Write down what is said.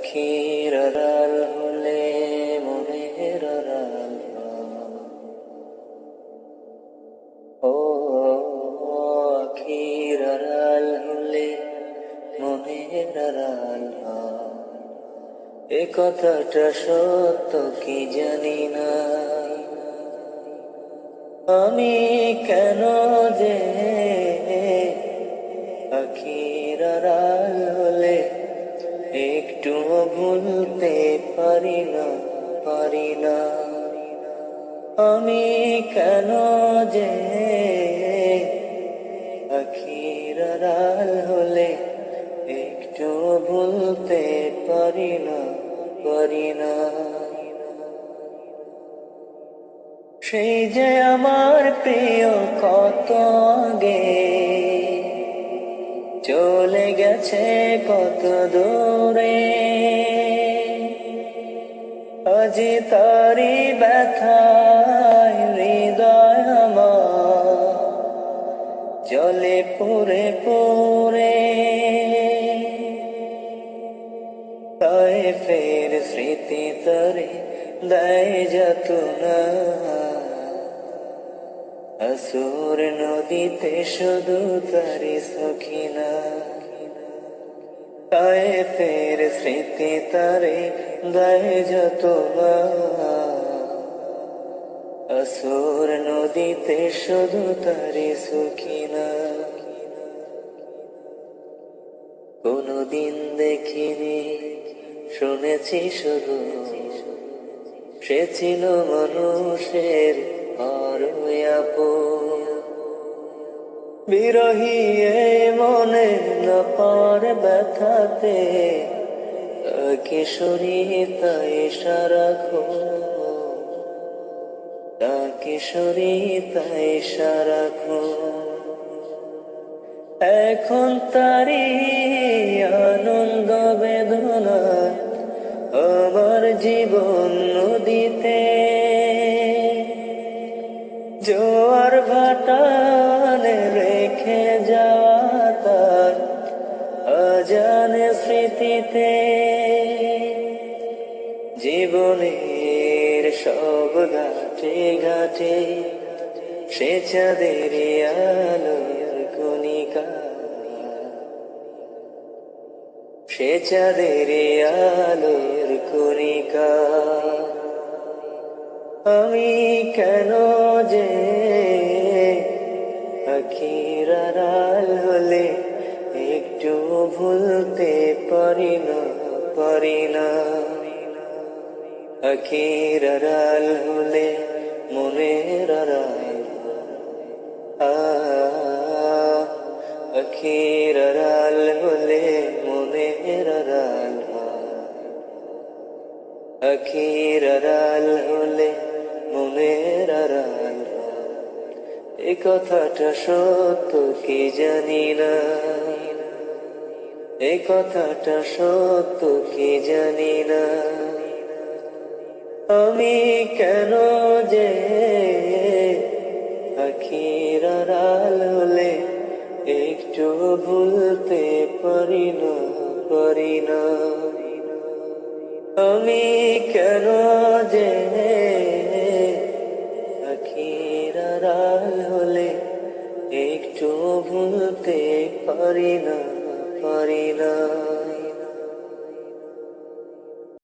আখির আড়াল হলে মনের হয়। ও আখির আড়াল হলে মনের হয়। এ কথাটা সত্য কি জানি না আমি কেন যে আখির আড়াল হলে একটু ভুলতে পারি না পারি না। আমি কেন যে আখির আড়াল হলে একটু ভুলতে পারি না পারি না। সেই যে আমার প্রিয় কত আগে চলে গেছে কত দূরে। আজি তারি ব্যথায় হৃদয় জলে পুরে পুরে। তাই ফের স্মৃতি তরে দেয় যত না আসুর নদীতে শুধু তারি সখিনা। ফের স্মৃতি তারে দেয় যত আসুর নদীতে শুধু তারি সখিনা। কোনদিন দেখিনি, শুনেছি শুধু। সে ছিল মানুষের অরয়াপ বিরহী মনে না পার ব্যথাতে কিশোরী তাই সারাখো কিশোরী তাই সারাখো এখন তারি আনন্দ বেদনা, আমার জীবন জোয়ার ভাটানে রেখে যাওয়া তার অজানে স্মৃতিতে। জীবনের সব ঘাটে ঘাটে সে চাঁদের আলোর কণিকা। সে চাঁদের আলোর কণিকা। আমি কেন যে আখির হলে একটু ভুলতে পারি না পারি না আখির আড়াল হলে মনের আড়াল হলে মনের আড়াল হলে মনের আড়াল এ কথাটা সত্য কি জানি না। এ কথাটা সত্য কি জানি না। আমি কেন যে আখির হলে একটু ভুলতে পারি না পারি না। আমি কেন একটু ভুলতে পারি না পারি না।